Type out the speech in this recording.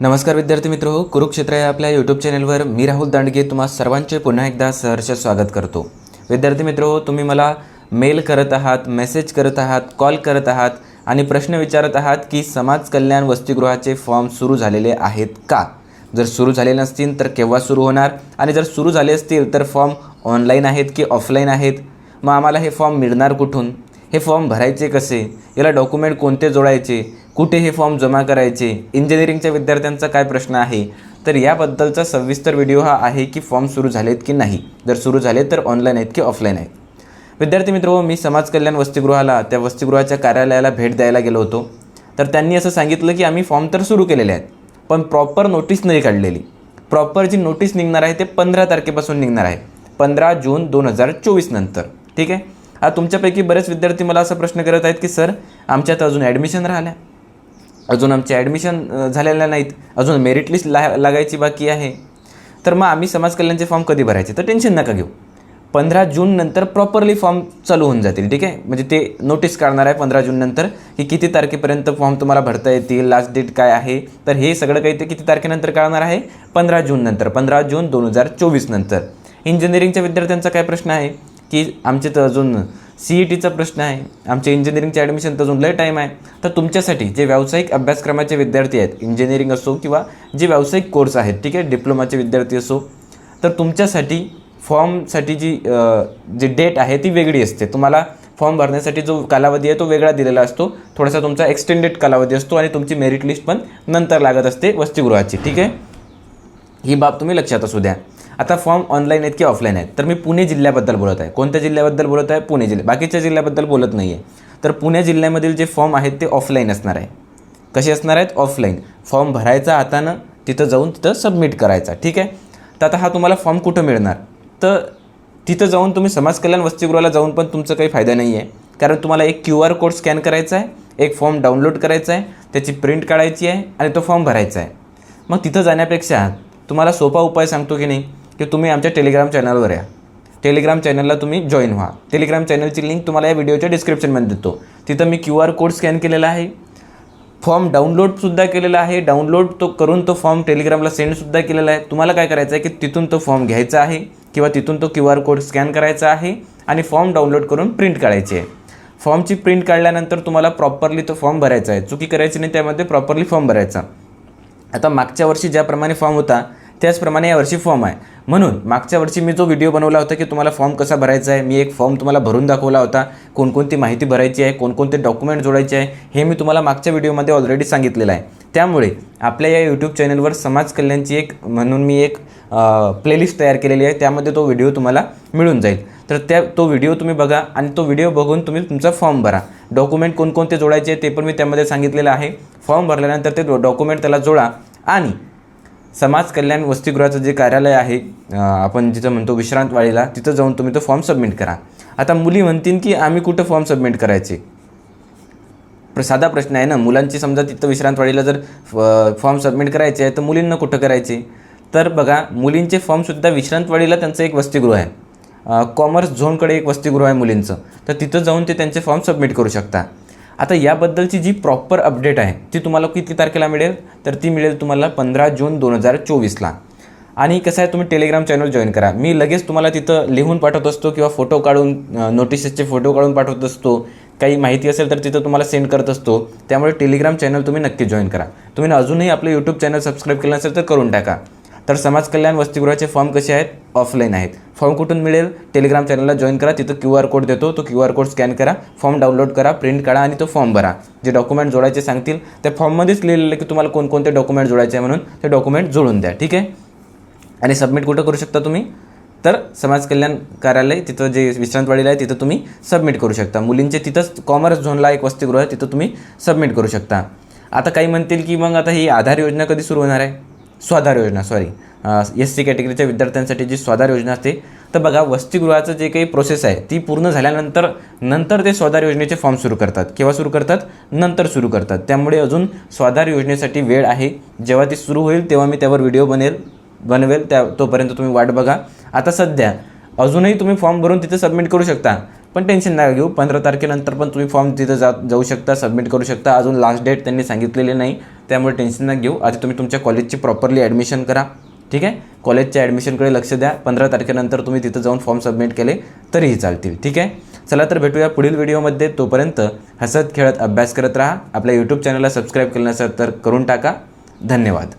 नमस्कार विद्यार्थी मित्र हो कुरुक्षेत्र या आपल्या यूट्यूब चॅनलवर मी राहुल दांडगे तुम्हा सर्वांचे पुन्हा एकदा सहर्ष स्वागत करतो. विद्यार्थी मित्र हो तुम्ही मला मेल करत आहात मेसेज करत आहात कॉल करत आहात आणि प्रश्न विचारत आहात की समाज कल्याण वसतिगृहाचे फॉर्म सुरू झालेले आहेत का? जर सुरू झाले नसतील तर केव्हा सुरू होणार? आणि जर सुरू झाले असतील तर फॉर्म ऑनलाईन आहेत की ऑफलाईन आहेत? मग आम्हाला हे फॉर्म मिळणार कुठून? हे फॉर्म भरायचे कसे? याला डॉक्युमेंट कोणते जोडायचे? कुठे हे फॉर्म जमा करायचे इंजिनिअरिंगच्या विद्यार्थ्यांचा काय प्रश्न आहे? तर याबद्दलचा सविस्तर व्हिडिओ हा आहे की फॉर्म सुरू झालेत की नाही. जर सुरू झाले तर ऑनलाईन आहेत की ऑफलाईन आहेत? विद्यार्थी मित्र मी समाज कल्याण वसतिगृहाला त्या वसतिगृहाच्या कार्यालयाला भेट द्यायला गेलो होतो. तर त्यांनी असं सांगितलं की आम्ही फॉर्म तर सुरू केलेले आहेत पण प्रॉपर नोटीस नाही काढलेली. प्रॉपर जी नोटीस निघणार आहे ते पंधरा तारखेपासून निघणार आहे. पंधरा जून दोन हजार चोवीस नंतर. ठीक आहे? आता तुमच्यापैकी बरेच विद्यार्थी मला असा प्रश्न करत आहेत की सर आमच्यात अजून ॲडमिशन राहिल्या. अजून आमचे ॲडमिशन झालेल्या नाहीत. अजून मेरिट लिस्ट ला लागायची बाकी आहे. तर मग आम्ही समाज कल्याणचे फॉर्म कधी भरायचे? तर टेन्शन नका घेऊ. पंधरा जून नंतर प्रॉपरली फॉर्म चालू होऊन जातील ठीक आहे? म्हणजे ते नोटीस काढणार आहे पंधरा जून नंतर की किती तारखेपर्यंत फॉर्म तुम्हाला भरता येतील लास्ट डेट काय आहे? तर हे सगळं काही ते किती तारखेनंतर कळणार आहे? पंधरा जून नंतर पंधरा जून दोन हजार चोवीस नंतर. इंजिनिअरिंगच्या विद्यार्थ्यांचा काय प्रश्न आहे? की आमचे तर अजून सी ई टीचा प्रश्न आहे. आमचे इंजिनिअरिंगचे ॲडमिशन तर अजून लय टाईम आहे. तर तुमच्यासाठी जे व्यावसायिक अभ्यासक्रमाचे विद्यार्थी आहेत इंजिनिअरिंग असो किंवा जे व्यावसायिक कोर्स आहेत ठीक आहे डिप्लोमाचे विद्यार्थी असो तर तुमच्यासाठी फॉर्मसाठी जी जी डेट आहे ती वेगळी असते. तुम्हाला फॉर्म भरण्यासाठी जो कालावधी आहे तो वेगळा दिलेला असतो. थोडासा तुमचा एक्सटेंडेड कालावधी असतो आणि तुमची मेरिट लिस्ट पण नंतर लागत असते वसतिगृहाची ठीक आहे? ही बाब तुम्ही लक्षात असू द्या. आता फॉर्म ऑनलाईन आहेत की ऑफलाईन आहेत? तर मी पुणे जिल्ह्याबद्दल बोलत आहे. कोणत्या जिल्ह्याबद्दल बोलत आहे? पुणे जिल्हा बाकीच्या जिल्ह्याबद्दल बोलत नाही आहे तर पुणे जिल्ह्यामधील जे फॉर्म आहेत ते ऑफलाईन असणार आहे. कसे असणार आहेत? ऑफलाईन फॉर्म भरायचा हातानं तिथं जाऊन तिथं सबमिट करायचा. ठीक आहे? तर आता हा तुम्हाला फॉर्म कुठं मिळणार? तर तिथं जाऊन तुम्ही समाज कल्याण वसतिगृहाला जाऊन पण तुमचा काही फायदा नाही आहे कारण तुम्हाला एक क्यू आर कोड स्कॅन करायचा आहे एक फॉर्म डाउनलोड करायचा आहे त्याची प्रिंट काढायची आहे आणि तो फॉर्म भरायचा आहे. मग तिथं जाण्यापेक्षा तुम्हाला सोपा उपाय सांगतो की नाही की तुम्ही आमच्या टेलिग्राम चॅनलवर या. टेलिग्राम चॅनलला तुम्ही जॉईन व्हा. टेलिग्राम चॅनलची लिंक तुम्हाला या व्हिडिओच्या डिस्क्रिप्शनमध्ये देतो. तिथं मी क्यू आर कोड स्कॅन केलेला आहे. फॉर्म डाउनलोडसुद्धा केलेला आहे. डाउनलोड तो करून तो फॉर्म टेलिग्रामला सेंडसुद्धा केलेला आहे. तुम्हाला काय करायचं आहे की तिथून तो फॉर्म घ्यायचा आहे किंवा तिथून तो क्यू आर कोड स्कॅन करायचा आहे आणि फॉर्म डाउनलोड करून प्रिंट काढायची आहे. फॉर्मची प्रिंट काढल्यानंतर तुम्हाला प्रॉपरली तो फॉर्म भरायचा आहे. चुकी करायची नाही त्यामध्ये प्रॉपरली फॉर्म भरायचा. आता मागच्या वर्षी ज्याप्रमाणे फॉर्म होता त्याचप्रमाणे यावर्षी फॉर्म आहे. म्हणून मागच्या वर्षी मी जो व्हिडिओ बनवला होता की तुम्हाला फॉर्म कसा भरायचा आहे मी एक फॉर्म तुम्हाला भरून दाखवला होता. कोणकोणती माहिती भरायची आहे कोणकोणते डॉक्युमेंट जोडायचे आहे हे मी तुम्हाला मागच्या व्हिडिओमध्ये ऑलरेडी सांगितलेलं आहे. त्यामुळे आपल्या या यूट्यूब चॅनलवर समाज कल्याणची एक म्हणून मी एक प्लेलिस्ट तयार केलेली आहे. त्यामध्ये तो व्हिडिओ तुम्हाला मिळून जाईल. तर त्या तो व्हिडिओ तुम्ही बघा आणि तो व्हिडिओ बघून तुम्ही तुमचा फॉर्म भरा. डॉक्युमेंट कोणकोणते जोडायचे ते पण मी त्यामध्ये सांगितलेलं आहे. फॉर्म भरल्यानंतर ते डॉक्युमेंट त्याला जोडा आणि समाज कल्याण वसतिगृहाचं जे कार्यालय आहे आपण जिथं म्हणतो विश्रांतवाडीला तिथं जाऊन तुम्ही तो फॉर्म सबमिट करा. आता मुली म्हणतील की आम्ही कुठं फॉर्म सबमिट करायचे? प्र- साधा प्रश्न आहे ना मुलांची समजा तिथं विश्रांतवाडीला जर फॉर्म सबमिट करायचे आहे तर मुलींना कुठं करायचे? तर बघा मुलींचे फॉर्मसुद्धा विश्रांतवाडीला त्यांचं एक वसतिगृह आहे. कॉमर्स झोनकडे एक वसतिगृह आहे मुलींचं. तर तिथं जाऊन ते त्यांचे फॉर्म सबमिट करू शकता. आता याबद्दलची जी प्रॉपर अपडेट आहे ती तुम्हाला किती तारखेला मिळेल? तर ती मिळेल तुम्हाला पंधरा जून दोन हजार चोवीसला. आणि कसं आहे तुम्ही टेलिग्राम चॅनल जॉईन करा. मी लगेच तुम्हाला तिथं लिहून पाठवत असतो किंवा फोटो काढून नोटिसेसचे फोटो काढून पाठवत असतो. काही माहिती असेल तर तिथं तुम्हाला सेंड करत असतो. त्यामुळे टेलिग्राम चॅनल तुम्ही नक्की जॉईन करा. तुम्ही अजूनही आपलं यूट्यूब चॅनल सबस्क्राईब केलं असेल तर करून टाका. तर समाज कल्याण वसतिगृहाचे फॉर्म कसे आहेत? ऑफलाईन आहेत. फॉर्म कुठून मिळेल? टेलिग्राम चॅनलला जॉईन करा. तिथं क्यू आर कोड देतो. तो क्यू आर कोड स्कॅन करा. फॉर्म डाउनलोड करा प्रिंट काढा आणि तो फॉर्म भरा. जे डॉक्युमेंट जोडायचे सांगतील त्या फॉर्ममध्येच लिहिलेलं की तुम्हाला कोणकोणते डॉक्युमेंट जोडायचे आहे म्हणून ते डॉक्युमेंट जोडून द्या. ठीक आहे? आणि सबमिट कुठं करू शकता तुम्ही? तर समाज कल्याण कार्यालय तिथं जे विश्रांतवाडीला आहे तिथं तुम्ही सबमिट करू शकता. मुलींचे तिथंच कॉमर्स झोनला एक वसतिगृह आहे तिथं तुम्ही सबमिट करू शकता. आता काही म्हणतील की मग आता ही आधार योजना कधी सुरू होणार आहे? स्वाधार योजना सॉरी एस सी कॅटेगरीच्या विद्यार्थ्यांसाठी जी स्वाधार योजना असते तर बघा वसतिगृहाचं जे काही प्रोसेस आहे ती पूर्ण झाल्यानंतर नंतर ते स्वाधार योजनेचे फॉर्म सुरू करतात. केव्हा सुरू करतात? नंतर सुरू करतात. त्यामुळे अजून स्वाधार योजनेसाठी वेळ आहे. जेव्हा ती सुरू होईल तेव्हा मी त्यावर व्हिडिओ बनेल बनवेल त्या तोपर्यंत तुम्ही वाट बघा. आता सध्या अजूनही तुम्ही फॉर्म भरून तिथे सबमिट करू शकता. पण टेन्शन नका घेऊ. पंधरा तारखेनंतर पण तुम्ही फॉर्म तिथं जा जाऊ शकता सबमिट करू शकता. अजून लास्ट डेट त्यांनी सांगितलेली नाही. त्यामुळे टेन्शन न घेऊ. आधी तुम्ही तुमच्या कॉलेजची प्रॉपरली ॲडमिशन करा. ठीक आहे? कॉलेजच्या ॲडमिशनकडे लक्ष द्या. पंधरा तारखेनंतर तुम्ही तिथं जाऊन फॉर्म सबमिट केले तरीही चालतील. ठीक आहे? चला तर भेटूया पुढील व्हिडिओमध्ये तोपर्यंत हसत खेळत अभ्यास करत राहा. आपल्या यूट्यूब चॅनलला सबस्क्राईब केलं नसेल तर करून टाका. धन्यवाद.